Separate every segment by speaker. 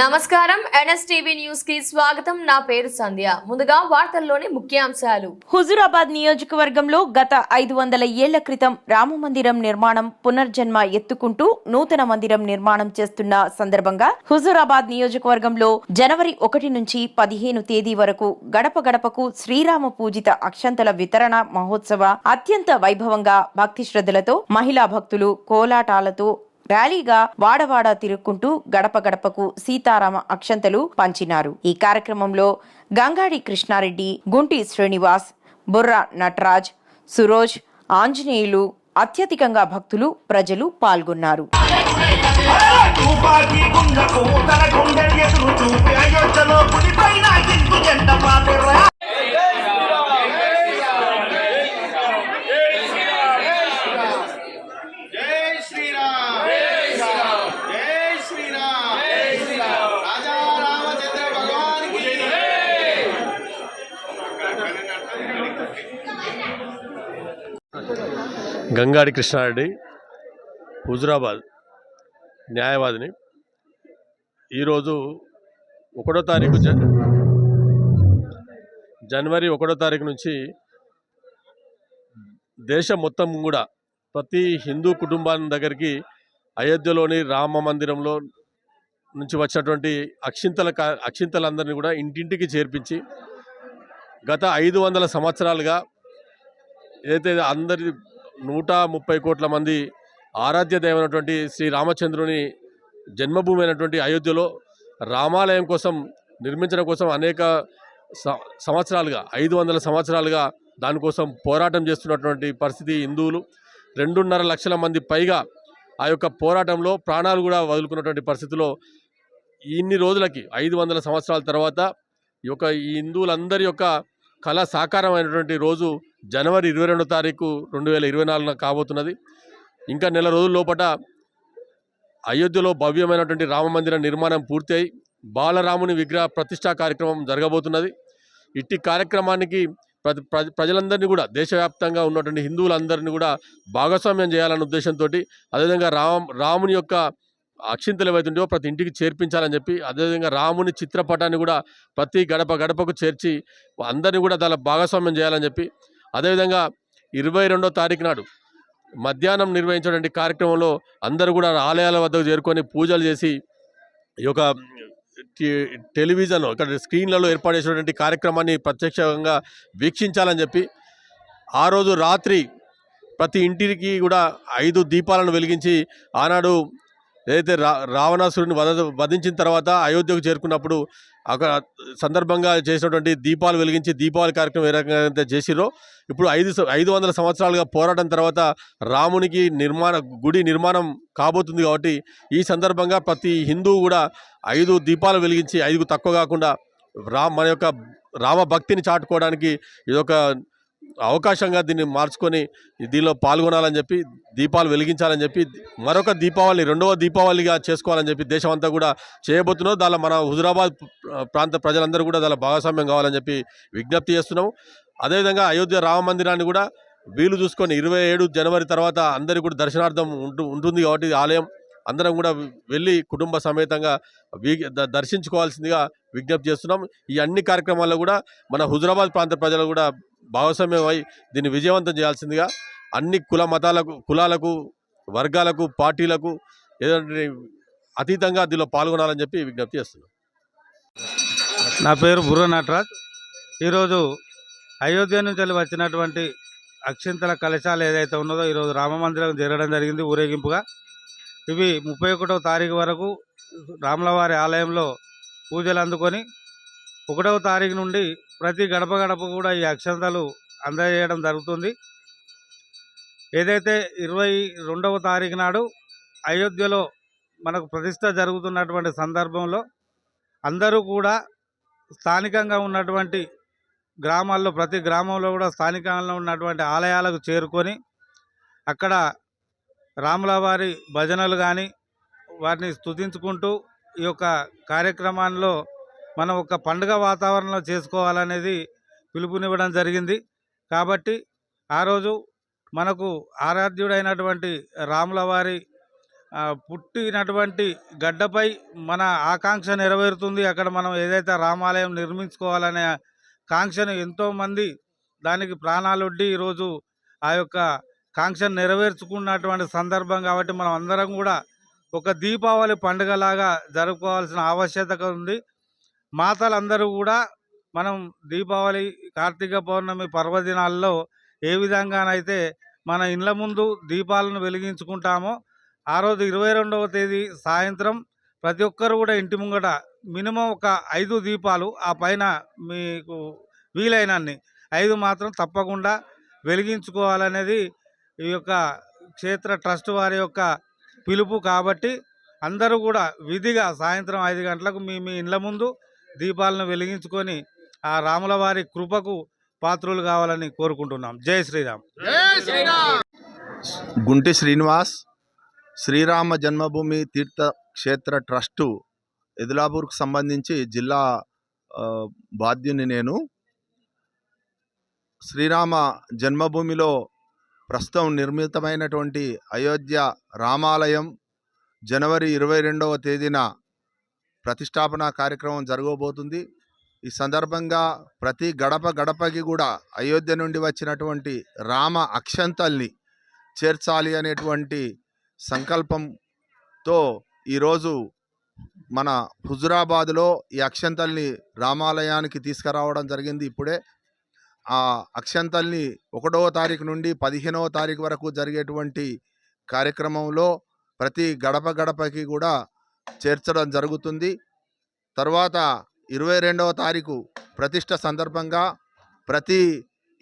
Speaker 1: నమస్కారం. ఎన్ఎస్టీవీ న్యూస్కి స్వాగతం. నా పేరు సంధ్య. ముందుగా వార్తల్లోని ముఖ్యాంశాలు.
Speaker 2: హుజురాబాద్ నియోజకవర్గంలో గత ఐదు వందల ఏళ్ళ క్రితం రామ మందిరం నిర్మాణం పునర్జన్మ ఎత్తుకుంటూ నూతన మందిరం నిర్మాణం చేస్తున్న సందర్భంగా హుజురాబాద్ నియోజకవర్గంలో జనవరి ఒకటి నుంచి పదిహేను తేదీ వరకు గడప గడపకు శ్రీరామ పూజిత అక్షంతల వితరణ మహోత్సవ అత్యంత వైభవంగా భక్తి శ్రద్ధలతో మహిళా భక్తులు కోలాటాలతో ర్యాలీగా వాడవాడ తిరుక్కుంటూ గడప గడపకు సీతారామ అక్షంతలు పంచినారు. ఈ కార్యక్రమంలో గంగాడి కృష్ణారెడ్డి గుంటి శ్రీనివాస్ బుర్రా నటరాజ్ సురోజ్ ఆంజనేయులు అత్యధికంగా భక్తులు ప్రజలు పాల్గొన్నారు
Speaker 3: తుపాకీ గుండకు తన గుండె ఎదురు చూపి అయోధ్యలో పులిపైన గింపు జెండ పాతెర్రా
Speaker 4: జై శ్రీరామ్ జై శ్రీరామ్ జై శ్రీరామ్ జై శ్రీరామ్ రాజా రామచంద్ర భగవాన్కి
Speaker 5: గంగాడి కృష్ణారెడ్డి హుజురాబాద్ న్యాయవాదిని. ఈరోజు ఒకటో తారీఖు జన్ జనవరి ఒకటో తారీఖు నుంచి దేశం మొత్తం కూడా ప్రతి హిందూ కుటుంబాన్ని దగ్గరికి అయోధ్యలోని రామ మందిరంలో నుంచి వచ్చినటువంటి అక్షింతల అక్షింతలందరినీ కూడా ఇంటింటికి చేర్పించి గత ఐదు వందల సంవత్సరాలుగా ఏదైతే అందరి నూట ముప్పై కోట్ల మంది ఆరాధ్య దైవమైనటువంటి శ్రీ రామచంద్రుని జన్మభూమి అయినటువంటి అయోధ్యలో రామాలయం కోసం నిర్మించడం కోసం అనేక స- సంవత్సరాలుగా ఐదు వందల సంవత్సరాలుగా దానికోసం పోరాటం చేస్తున్నటువంటి పరిస్థితి హిందువులు. రెండున్నర లక్షల మంది పైగా ఆ యొక్క పోరాటంలో ప్రాణాలు కూడా వదులుకున్నటువంటి పరిస్థితిలో ఇన్ని రోజులకి ఐదు వందల సంవత్సరాల తర్వాత ఈ యొక్క ఈ హిందువులందరి యొక్క కళ సాకారమైనటువంటి రోజు జనవరి ఇరవై రెండో తారీఖు రెండు వేల ఇరవై నాలుగున కాబోతున్నది. ఇంకా నెల రోజుల లోపట అయోధ్యలో భవ్యమైనటువంటి రామ మందిర నిర్మాణం పూర్తయి బాలరాముని విగ్రహ ప్రతిష్టా కార్యక్రమం జరగబోతున్నది. ఇట్టి కార్యక్రమానికి ప్రతి ప్రజలందరినీ కూడా దేశవ్యాప్తంగా ఉన్నటువంటి హిందువులందరినీ కూడా భాగస్వామ్యం చేయాలన్న ఉద్దేశంతో అదేవిధంగా రామ్ రాముని యొక్క అక్షింతలు ఏవైతుంటో ప్రతి ఇంటికి చేర్పించాలని చెప్పి అదేవిధంగా రాముని చిత్రపటాన్ని కూడా ప్రతి గడప గడపకు చేర్చి అందరినీ కూడా దానిలో భాగస్వామ్యం చేయాలని చెప్పి అదేవిధంగా ఇరవై రెండో తారీఖు నాడు మధ్యాహ్నం నిర్వహించినటువంటి కార్యక్రమంలో అందరూ కూడా ఆలయాల వద్దకు చేరుకొని పూజలు చేసి ఈ యొక్క టెలివిజన్ ఇక్కడ స్క్రీన్లలో ఏర్పాటు చేసినటువంటి కార్యక్రమాన్ని ప్రత్యక్షంగా వీక్షించాలని చెప్పి ఆ రోజు రాత్రి ప్రతి ఇంటికి కూడా ఐదు దీపాలను వెలిగించి ఆనాడు ఏదైతే రా రావణాసురుని వధ వధించిన తర్వాత అయోధ్యకు చేరుకున్నప్పుడు అక్కడ సందర్భంగా చేసినటువంటి దీపాలు వెలిగించి దీపావళి కార్యక్రమం ఏ రకంగా అయితే చేసిరో ఇప్పుడు ఐదు ఐదు వందల సంవత్సరాలుగా పోరాటం తర్వాత రామునికి నిర్మాణ గుడి నిర్మాణం కాబోతుంది కాబట్టి ఈ సందర్భంగా ప్రతి హిందువు కూడా ఐదు దీపాలు వెలిగించి ఐదుకు తక్కువ కాకుండా రా మన యొక్క రామ భక్తిని చాటుకోవడానికి ఇదొక అవకాశంగా దీన్ని మార్చుకొని దీనిలో పాల్గొనాలని చెప్పి దీపాలు వెలిగించాలని చెప్పి మరొక దీపావళి రెండవ దీపావళిగా చేసుకోవాలని చెప్పి దేశం అంతా కూడా చేయబోతున్నాం. దానిలో మన హుజురాబాద్ ప్రాంత ప్రజలందరూ కూడా దానిలో భాగస్వామ్యం కావాలని చెప్పి విజ్ఞప్తి చేస్తున్నాం. అదేవిధంగా అయోధ్య రామ మందిరాన్ని కూడా వీలు చూసుకొని ఇరవై ఏడు జనవరి తర్వాత అందరికీ కూడా దర్శనార్థం ఉంటు ఉంటుంది కాబట్టి ఆలయం అందరం కూడా వెళ్ళి కుటుంబ సమేతంగా వీ ద- దర్శించుకోవాల్సిందిగా విజ్ఞప్తి చేస్తున్నాం. ఈ అన్ని కార్యక్రమాల్లో కూడా మన హుజురాబాద్ ప్రాంత ప్రజలు కూడా భాగస్వామ్యమై దీన్ని విజయవంతం చేయాల్సిందిగా అన్ని కుల మతాలకు కులాలకు వర్గాలకు పార్టీలకు ఏదంటే అతీతంగా దీనిలో పాల్గొనాలని చెప్పి విజ్ఞప్తి చేస్తున్నాం.
Speaker 6: నా పేరు బుర్ర నటరాజ్. ఈరోజు అయోధ్య నుంచి వచ్చినటువంటి అక్షింతల కలశాలు ఏదైతే ఉన్నదో ఈరోజు రామ మందిరం జరగడం జరిగింది ఊరేగింపుగా. ఇవి ముప్పై ఒకటవ తారీఖు వరకు రాములవారి ఆలయంలో పూజలు అందుకొని ఒకటవ తారీఖు నుండి ప్రతి గడప గడప కూడా ఈ అక్షంతలు అందజేయడం జరుగుతుంది. ఏదైతే ఇరవై రెండవ తారీఖు నాడు అయోధ్యలో మనకు ప్రతిష్ట జరుగుతున్నటువంటి సందర్భంలో అందరూ కూడా స్థానికంగా ఉన్నటువంటి గ్రామాల్లో ప్రతి గ్రామంలో కూడా స్థానికంగా ఉన్నటువంటి ఆలయాలకు చేరుకొని అక్కడ రాములవారి భజనలు కానీ వారిని స్తుతించుకుంటూ ఈ యొక్క కార్యక్రమాల్లో మనం ఒక పండుగ వాతావరణంలో చేసుకోవాలనేది పిలుపునివ్వడం జరిగింది. కాబట్టి ఆ రోజు మనకు ఆరాధ్యుడైనటువంటి రాముల వారి పుట్టినటువంటి గడ్డపై మన ఆకాంక్ష నెరవేరుతుంది. అక్కడ మనం ఏదైతే రామాలయం నిర్మించుకోవాలనే కాంక్షను ఎంతోమంది దానికి ప్రాణాలొడ్డి ఈరోజు ఆ యొక్క కాంక్షను నెరవేర్చుకున్నటువంటి సందర్భం కాబట్టి మనం అందరం కూడా ఒక దీపావళి పండుగలాగా జరుపుకోవాల్సిన ఆవశ్యకత ఉంది. మాతలందరూ కూడా మనం దీపావళి కార్తీక పౌర్ణమి పర్వదినాల్లో ఏ విధంగానైతే మన ఇండ్ల ముందు దీపాలను వెలిగించుకుంటామో ఆ రోజు ఇరవై రెండవ తేదీ సాయంత్రం ప్రతి ఒక్కరు కూడా ఇంటి ముంగట మినిమం ఒక ఐదు దీపాలు ఆ పైన మీకు వీలైనన్ని. ఐదు మాత్రం తప్పకుండా వెలిగించుకోవాలనేది ఈ యొక్క క్షేత్ర ట్రస్ట్ వారి యొక్క పిలుపు కాబట్టి అందరూ కూడా విధిగా సాయంత్రం ఐదు గంటలకు మీ మీ ఇండ్ల ముందు దీపాలను వెలిగించుకొని ఆ రాముల వారి కృపకు పాత్రులు కావాలని కోరుకుంటున్నాం. జై శ్రీరామ్.
Speaker 7: గుంటి శ్రీనివాస్ శ్రీరామ జన్మభూమి తీర్థ క్షేత్ర ట్రస్టు ఎదిలాపూర్కు సంబంధించి జిల్లా బాధ్యుని నేను. శ్రీరామ జన్మభూమిలో ప్రస్తుతం నిర్మితమైనటువంటి అయోధ్య రామాలయం జనవరి ఇరవై రెండవ తేదీన ప్రతిష్టాపన కార్యక్రమం జరగబోతుంది. ఈ సందర్భంగా ప్రతి గడప గడపకి కూడా అయోధ్య నుండి వచ్చినటువంటి రామ అక్షంతల్ని చేర్చాలి అనేటువంటి సంకల్పంతో ఈరోజు మన హుజురాబాద్లో ఈ అక్షంతల్ని రామాలయానికి తీసుకురావడం జరిగింది ఇప్పుడే. ఆ అక్షంతల్ని ఒకటవ తారీఖు నుండి పదిహేనవ తారీఖు వరకు జరిగేటువంటి కార్యక్రమంలో ప్రతి గడప గడపకి కూడా చేర్చడం జరుగుతుంది. తర్వాత ఇరవై రెండవ తారీఖు ప్రతిష్ట సందర్భంగా ప్రతి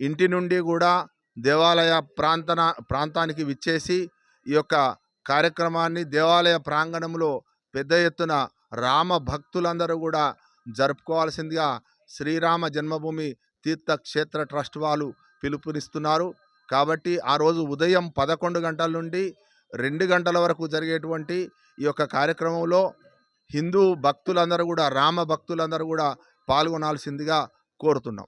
Speaker 7: ఇంటి నుండి కూడా దేవాలయ ప్రాంతన ప్రాంతానికి విచ్చేసి ఈ యొక్క కార్యక్రమాన్ని దేవాలయ ప్రాంగణంలో పెద్ద ఎత్తున రామ భక్తులందరూ కూడా జరుపుకోవాల్సిందిగా శ్రీరామ జన్మభూమి తీర్థ క్షేత్ర ట్రస్ట్ వాళ్ళు పిలుపునిస్తున్నారు. కాబట్టి ఆ రోజు ఉదయం పదకొండు గంటల నుండి రెండు గంటల వరకు జరిగేటువంటి ఈ యొక్క కార్యక్రమంలో హిందూ భక్తులందరూ కూడా రామ భక్తులందరూ కూడా పాల్గొనాల్సిందిగా కోరుతున్నాం.